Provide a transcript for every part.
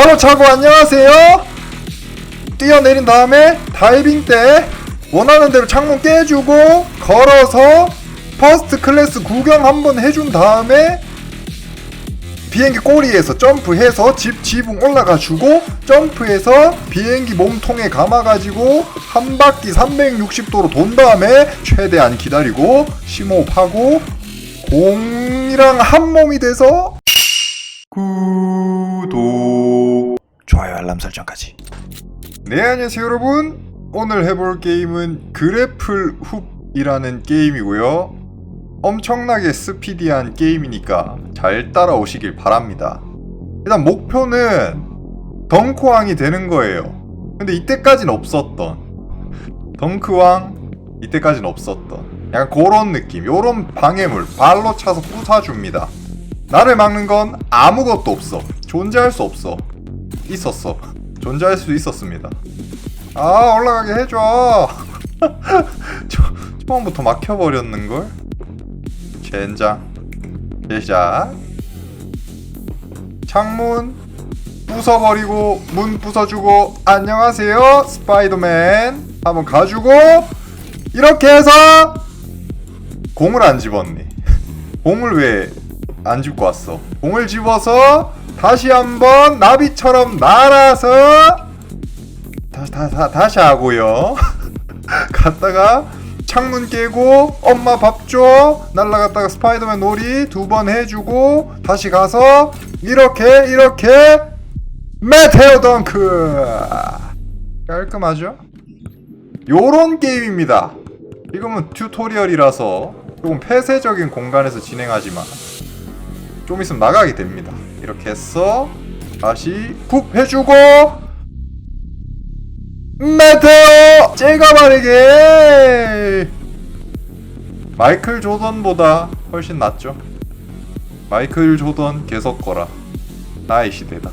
바로 차고 안녕하세요. 뛰어내린 다음에 다이빙 때 원하는 대로 창문 깨주고 걸어서 퍼스트 클래스 구경 한번 해준 다음에 비행기 꼬리에서 점프해서 집 지붕 올라가 주고 점프해서 비행기 몸통에 감아가지고 한 바퀴 360도로 돈 다음에 최대한 기다리고 심호흡하고 공이랑 한 몸이 돼서 좋아요 알람 설정까지. 네 안녕하세요 여러분. 오늘 해볼 게임은 그래플 훅이라는 게임이고요. 엄청나게 스피디한 게임이니까 잘 따라오시길 바랍니다. 일단 목표는 덩크왕이 되는 거예요. 근데 이때까지는 없었던. 덩크왕 이때까지는 없었던. 약간 그런 느낌. 요런 방해물 발로 차서 부숴줍니다. 나를 막는 건 아무것도 없어. 존재할 수 없어 있었어. 존재할 수 있었습니다. 아 올라가게 해줘. 초, 처음부터 막혀버렸는 걸? 젠장. 시작. 창문 부숴버리고 문 부숴주고 안녕하세요 스파이더맨. 한번 가주고 이렇게 해서 공을 안 집었네 공을 왜 안 집고 왔어? 공을 집어서 다시 한번 나비처럼 날아서 다시 다, 다, 다시 하고요. 갔다가 창문 깨고 엄마 밥 줘. 날라갔다가 스파이더맨 놀이 두 번 해주고 다시 가서 이렇게 이렇게 메테오 덩크. 깔끔하죠? 요런 게임입니다. 지금은 튜토리얼이라서 조금 폐쇄적인 공간에서 진행하지만 좀 있으면 나가게 됩니다 이렇게 해서 다시 푹 해주고 메테오! 째가버리게 마이클 조던보다 훨씬 낫죠. 마이클 조던 계속 거라. 나의 시대다.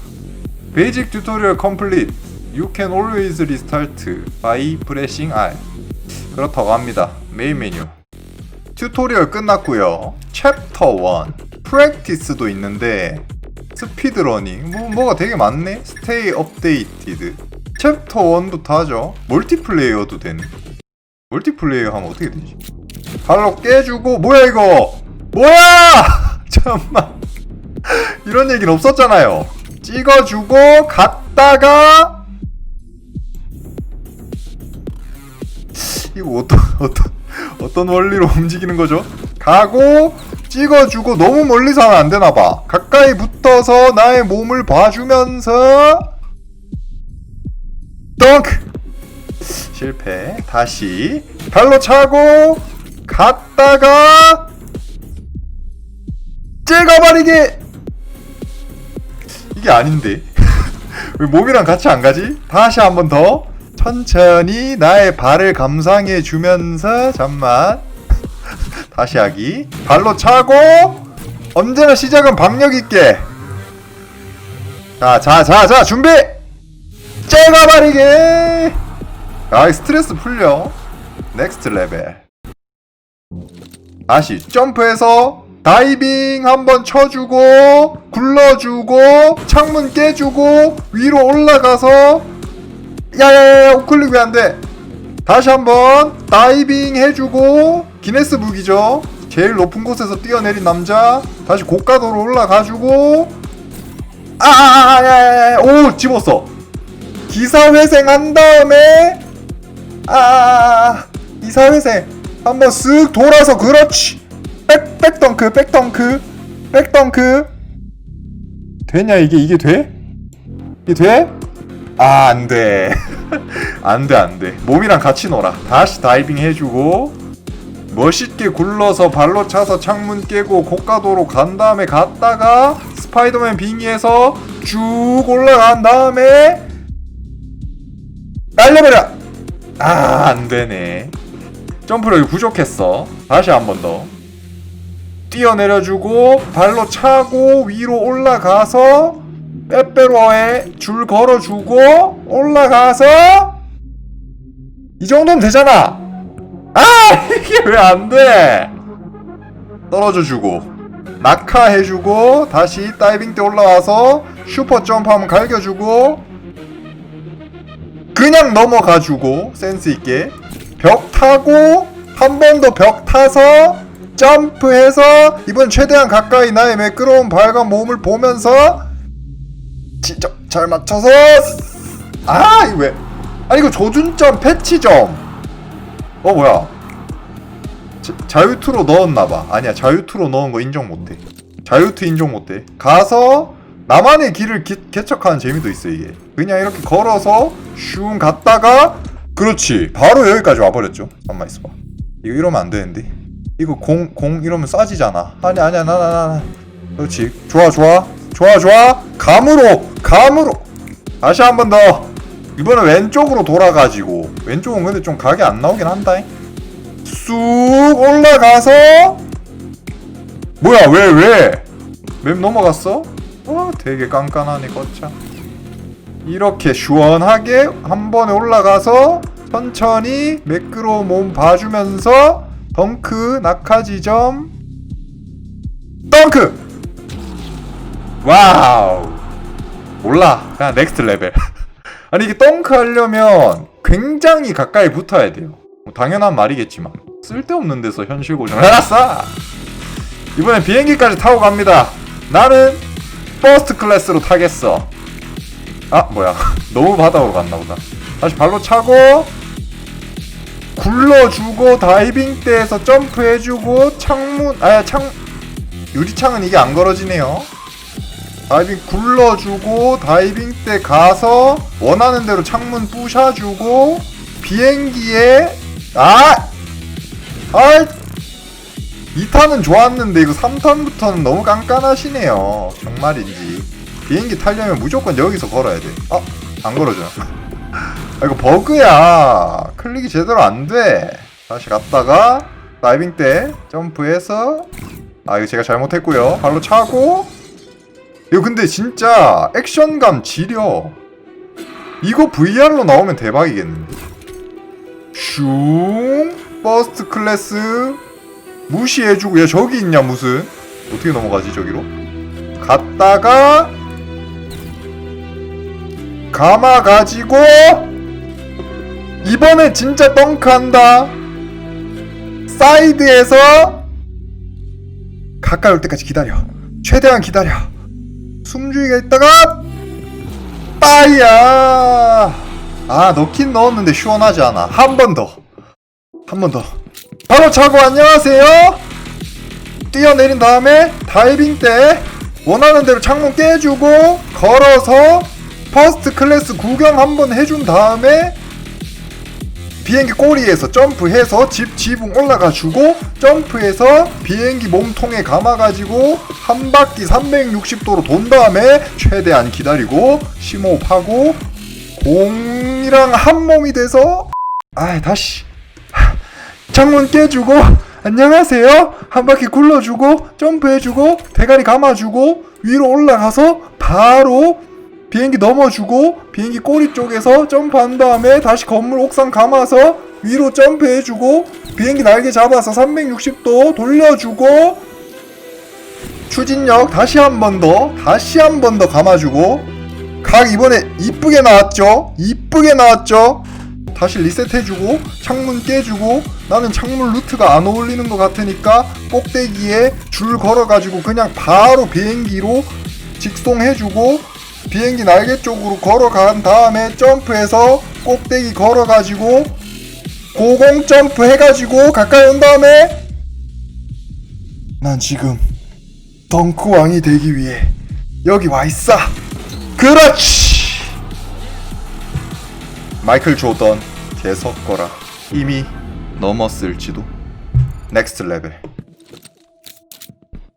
베이직 튜토리얼 컴플릿. You can always restart by pressing R 그렇다고 합니다. 메인 메뉴. 튜토리얼 끝났고요. 챕터 1 프랙티스도 있는데 스피드 러닝. 뭐, 뭐가 되게 많네? 스테이 업데이티드. 챕터 1부터 하죠. 멀티플레이어도 되네 멀티플레이어 하면 어떻게 되지? 발로 깨주고 뭐야 이거? 뭐야! 잠깐만. 이런 얘기는 없었잖아요. 찍어주고 갔다가. 이거 어떤 어떤 어떤 원리로 움직이는 거죠? 가고 찍어주고 너무 멀리서 하면 안 되나 봐. 가까이 붙어서 나의 몸을 봐주면서 덩크 실패. 다시 발로 차고 갔다가 찍어버리기. 이게 아닌데 왜 몸이랑 같이 안 가지? 다시 한 번 더. 천천히 나의 발을 감상해 주면서 잠만. 다시 하기. 발로 차고 언제나 시작은 박력 있게. 자 자 자 자 준비! 째가버리기 아 스트레스 풀려. 넥스트 레벨 다시 점프해서 다이빙 한번 쳐주고 굴러주고 창문 깨주고 위로 올라가서 야야야야 우클릭 왜 안돼? 다시 한번 다이빙 해주고 기네스 무기죠. 제일 높은 곳에서 뛰어내린 남자 다시 고가도로 올라가주고. 아야야야 오 집었어. 기사회생 한 다음에 아 기사회생. 한번 쓱 돌아서 그렇지. 백 백덩크 백덩크 백덩크. 되냐 이게 이게 돼? 이게 돼? 아, 안 돼. 안 돼, 안 돼. 몸이랑 같이 놀아. 다시 다이빙 해주고, 멋있게 굴러서 발로 차서 창문 깨고 고가도로 간 다음에 갔다가 스파이더맨 빙의해서 쭉 올라간 다음에 날려버려! 아, 안 되네. 점프력이 부족했어. 다시 한 번 더. 뛰어내려주고, 발로 차고, 위로 올라가서, 빼빼로에 줄 걸어주고 올라가서 이 정도면 되잖아. 아 이게 왜 안돼? 떨어져 주고 낙하 해주고 다시 다이빙 때 올라와서 슈퍼 점프 한번 갈겨주고 그냥 넘어가주고 센스 있게. 벽 타고 한 번 더 벽 타서 점프해서 이번 최대한 가까이 나의 매끄러운 발과 몸을 보면서 진짜 잘 맞춰서 아 이거 왜? 아니 이거 조준점 패치점. 어 뭐야? 자, 자유투로 넣었나봐. 아니야 자유투로 넣은 거 인정 못해. 자유투 인정 못해. 가서 나만의 길을 기, 개척하는 재미도 있어 이게. 그냥 이렇게 걸어서 슝 갔다가 그렇지. 바로 여기까지 와버렸죠. 잠깐만 있어봐. 이거 이러면 안 되는데. 이거 공 공 이러면 싸지잖아. 아니 아니야 나나 나. 그렇지. 좋아 좋아. 좋아 좋아. 감으로 감으로. 다시 한 번 더. 이번엔 왼쪽으로 돌아가지고. 왼쪽은 근데 좀 각이 안 나오긴 한다. 쑥 올라가서. 뭐야 왜 왜? 맵 넘어갔어? 와 되게 깐깐하네 거참 이렇게 시원하게 한 번에 올라가서 천천히 매끄러운 몸 봐주면서 덩크 낙하지점. 덩크! 와우 몰라. 그냥 넥스트 레벨 아니 이게 덩크 하려면 굉장히 가까이 붙어야 돼요. 뭐 당연한 말이겠지만. 쓸데없는 데서 현실 고정을 해놨어! 이번엔 비행기까지 타고 갑니다. 나는 퍼스트 클래스로 타겠어. 아 뭐야. 너무 바닥으로 갔나보다. 다시 발로 차고 굴러주고 다이빙 때에서 점프해주고 창문 아 창 유리창은 이게 안 걸어지네요 다이빙 굴러주고 다이빙 때 가서 원하는 대로 창문 부셔주고 비행기에 아! 아! 2탄은 좋았는데 이거 3탄부터는 너무 깐깐하시네요. 정말인지. 비행기 타려면 무조건 여기서 걸어야 돼. 아! 안 걸어져. 아 이거 버그야. 클릭이 제대로 안돼. 다시 갔다가 다이빙 때 점프해서 아 이거 제가 잘못했고요. 발로 차고 이거 근데 진짜 액션감 지려. 이거 VR로 나오면 대박이겠는데. 슝 퍼스트 클래스. 무시해주고 야 저기 있냐 무슨? 어떻게 넘어가지 저기로? 갔다가 감아 가지고 이번에 진짜 덩크한다. 사이드에서 가까이 올 때까지 기다려. 최대한 기다려 숨죽이가 있다가 빠이야. 아 넣긴 넣었는데 시원하지 않아. 한 번 더. 한 번 더. 바로 차고 안녕하세요. 뛰어내린 다음에 다이빙 때 원하는 대로 창문 깨주고 걸어서 퍼스트 클래스 구경 한번 해준 다음에 비행기 꼬리에서 점프해서 집 지붕 올라가 주고 점프해서 비행기 몸통에 감아가지고 한 바퀴 360도로 돈 다음에 최대한 기다리고 심호흡하고 공이랑 한 몸이 돼서 아 다시. 창문 깨주고 안녕하세요. 한 바퀴 굴러주고 점프해주고 대가리 감아주고 위로 올라가서 바로 비행기 넘어주고 비행기 꼬리 쪽에서 점프한 다음에 다시 건물 옥상 감아서 위로 점프해주고 비행기 날개 잡아서 360도 돌려주고 추진력 다시 한 번 더 다시 한 번 더 감아주고 각 이번에 이쁘게 나왔죠? 이쁘게 나왔죠? 다시 리셋해주고 창문 깨주고 나는 창문 루트가 안 어울리는 것 같으니까 꼭대기에 줄 걸어가지고 그냥 바로 비행기로 직송해주고 비행기 날개 쪽으로 걸어간 다음에 점프해서 꼭대기 걸어가지고 고공 점프 해가지고 가까이 온 다음에 난 지금 덩크 왕이 되기 위해 여기 와 있어. 그렇지. 마이클 조던 개석거라 이미 넘었을지도. 넥스트 레벨.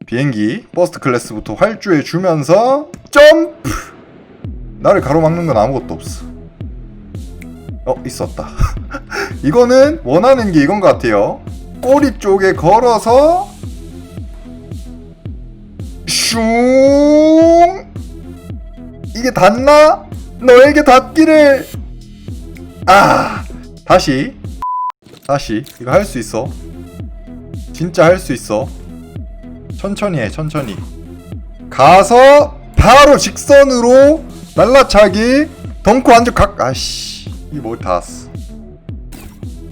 비행기 퍼스트 클래스부터 활주해 주면서 점프. 나를 가로막는 건 아무것도 없어. 어 있었다. 이거는 원하는 게 이건 것 같아요. 꼬리 쪽에 걸어서 슝 이게 닿나? 너에게 닿기를 아 다시 다시 이거 할 수 있어 진짜 할 수 있어 천천히 해 천천히 가서 바로 직선으로 날라차기 덩크 완전 각. 아씨 이뭐 닿았어.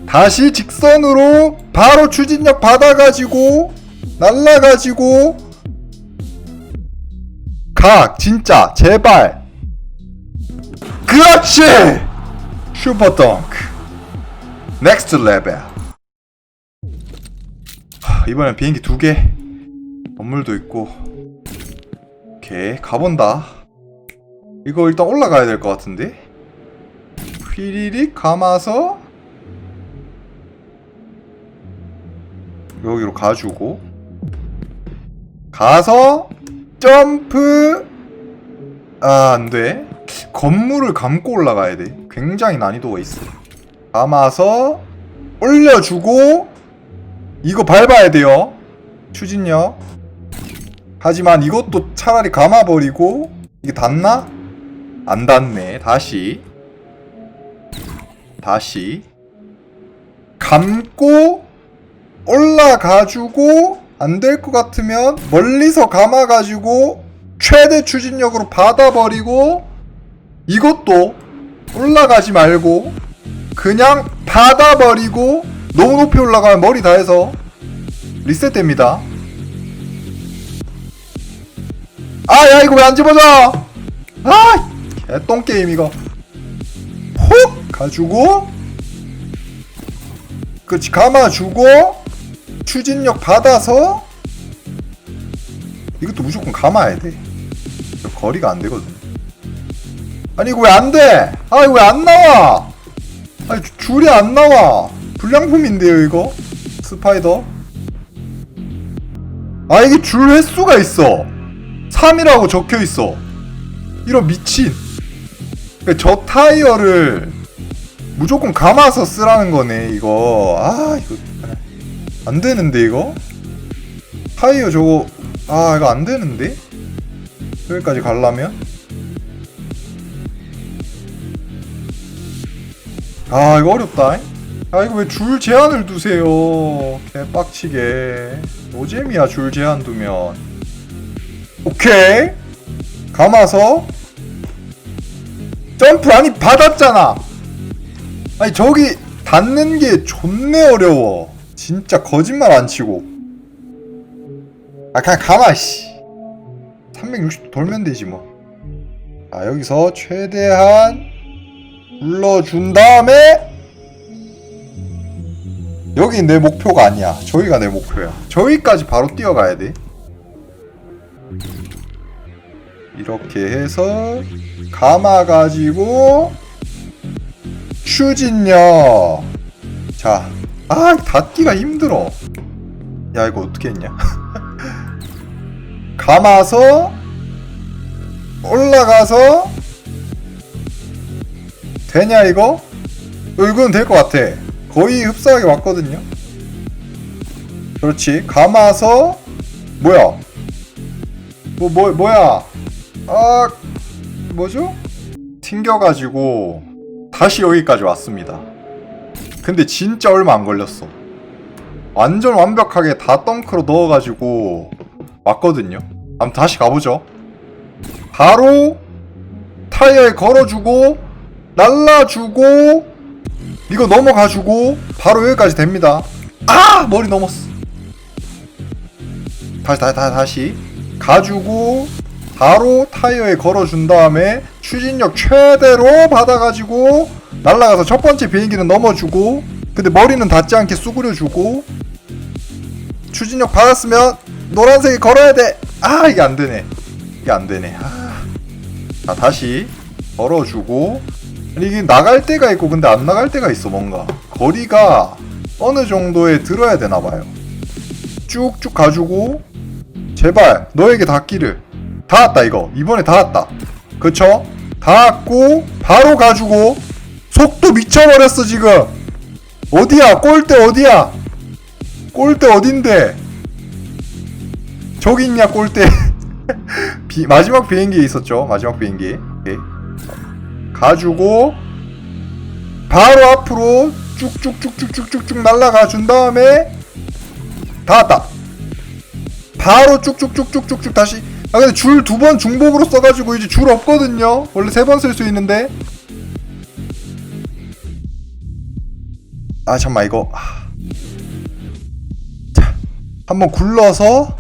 다시 직선으로 바로 추진력 받아가지고 날라가지고 각 진짜 제발. 그렇지! 슈퍼 덩크. 넥스트 레벨 하, 이번엔 비행기 두개. 건물도 있고. 오케이 가본다 이거 일단 올라가야 될 것 같은데? 휘리릭 감아서 여기로 가주고 가서 점프! 아 안돼. 건물을 감고 올라가야 돼. 굉장히 난이도가 있어. 감아서 올려주고 이거 밟아야 돼요. 추진력. 하지만 이것도 차라리 감아버리고 이게 닿나? 안 닿네 다시 다시 감고 올라가주고 안 될 것 같으면 멀리서 감아가지고 최대 추진력으로 받아버리고 이것도 올라가지 말고 그냥 받아버리고 너무 높이 올라가면 머리 다해서 리셋됩니다. 아, 야, 이거 왜 안 집어져? 아, 개 똥 게임 이거. 훅 가지고, 그렇지 감아주고 추진력 받아서 이것도 무조건 감아야 돼. 거리가 안 되거든. 아니 이거 왜 안 돼? 아 이거 왜 안 나와? 아니 주- 줄이 안 나와. 불량품인데요 이거 스파이더. 아 이게 줄 횟수가 있어. 3이라고 적혀 있어. 이런 미친. 저 타이어를 무조건 감아서 쓰라는 거네 이거. 아 이거 안 되는데 이거. 타이어 저거 아 이거 안 되는데 여기까지 가려면 아 이거 어렵다. 아 이거 왜 줄 제한을 두세요? 개빡치게. 노잼이야 줄 제한 두면. 오케이. 감아서 점프 아니 받았잖아. 아니 저기 닿는 게 존내 어려워. 진짜 거짓말 안 치고. 아 그냥 가마 씨. 360도 돌면 되지 뭐. 아 여기서 최대한 눌러준 다음에 여기 내 목표가 아니야. 저기가 내 목표야. 저기까지 바로 뛰어가야 돼. 이렇게 해서 감아 가지고 추진력. 자, 아 닿기가 힘들어. 야 이거 어떻게 했냐? 감아서 올라가서 되냐 이거? 어, 이건 될 것 같아. 거의 흡사하게 왔거든요. 그렇지. 감아서 뭐야? 뭐 뭐 뭐야? 아 뭐죠? 튕겨가지고 다시 여기까지 왔습니다. 근데 진짜 얼마 안 걸렸어. 완전 완벽하게 다 덩크로 넣어가지고 왔거든요. 한번 다시 가보죠. 바로 타이어에 걸어주고 날라주고 이거 넘어가주고 바로 여기까지 됩니다. 아 머리 넘었어. 다시 다시 다시 가지고 바로 타이어에 걸어준 다음에 추진력 최대로 받아가지고 날아가서 첫 번째 비행기는 넘어주고 근데 머리는 닿지 않게 수그려주고 추진력 받았으면 노란색이 걸어야 돼. 아 이게 안 되네. 이게 안 되네. 아. 자 다시 걸어주고 아니 이게 나갈 때가 있고 근데 안 나갈 때가 있어 뭔가 거리가 어느 정도에 들어야 되나 봐요. 쭉쭉 가지고 제발 너에게 닿기를 닿았다 이거. 이번에 닿았다. 그쵸? 닿았고 바로 가지고 속도 미쳐버렸어 지금. 어디야? 골대 어디야? 골대 어딘데? 저기 있냐 골대? 비, 마지막 비행기에 있었죠 마지막 비행기. 오케이. 가지고 바로 앞으로 쭉쭉쭉쭉쭉쭉쭉 날아가 준 다음에 닿았다. 바로 쭉쭉쭉쭉쭉쭉 다시 아 근데 줄 두 번 중복으로 써가지고 이제 줄 없거든요. 원래 세 번 쓸 수 있는데. 아 잠만 이거. 아. 자 한번 굴러서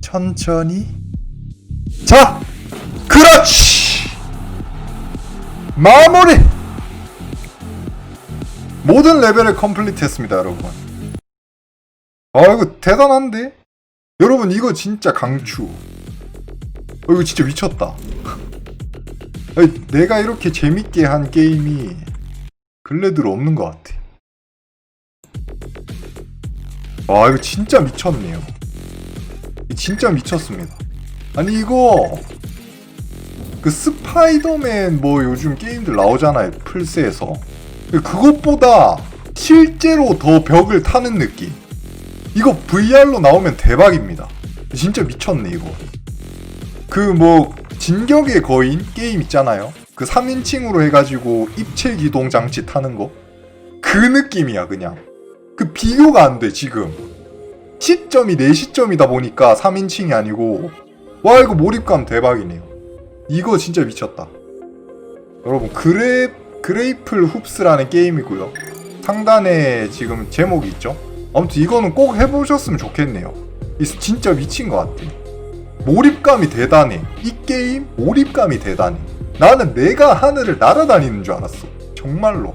천천히. 자 그렇지! 마무리! 모든 레벨을 컴플리트 했습니다 여러분. 아 이거 대단한데 여러분 이거 진짜 강추. 어 이거 진짜 미쳤다. 내가 이렇게 재밌게 한 게임이 근래 들어 없는 것 같아. 아 이거 진짜 미쳤네요. 진짜 미쳤습니다. 아니 이거 그 스파이더맨 뭐 요즘 게임들 나오잖아요 플스에서. 그것보다 실제로 더 벽을 타는 느낌 이거 VR로 나오면 대박입니다. 진짜 미쳤네 이거. 그 뭐 진격의 거인 게임 있잖아요. 그 3인칭으로 해가지고 입체 기동 장치 타는 거? 그 느낌이야 그냥. 그 비교가 안 돼 지금. 시점이 내 시점이다 보니까 3인칭이 아니고. 와 이거 몰입감 대박이네요. 이거 진짜 미쳤다. 여러분 그레 그레이플 훅스라는 게임이고요. 상단에 지금 제목이 있죠 아무튼 이거는 꼭 해보셨으면 좋겠네요. 이 진짜 미친 것 같아. 몰입감이 대단해. 이 게임 몰입감이 대단해. 나는 내가 하늘을 날아다니는 줄 알았어. 정말로.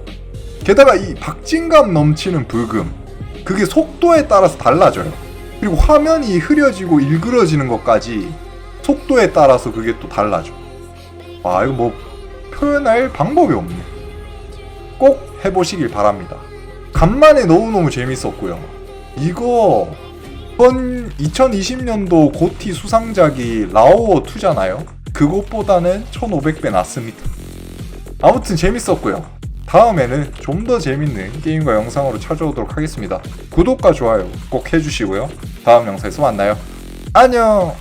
게다가 이 박진감 넘치는 브금 그게 속도에 따라서 달라져요. 그리고 화면이 흐려지고 일그러지는 것까지 속도에 따라서 그게 또 달라져. 아 이거 뭐 표현할 방법이 없네. 꼭 해보시길 바랍니다 간만에 너무너무 재밌었고요. 이거 이번 2020년도 고티 수상작이 라오어 2잖아요. 그것보다는 1500배 낫습니다. 아무튼 재밌었고요. 다음에는 좀 더 재밌는 게임과 영상으로 찾아오도록 하겠습니다. 구독과 좋아요 꼭 해주시고요. 다음 영상에서 만나요. 안녕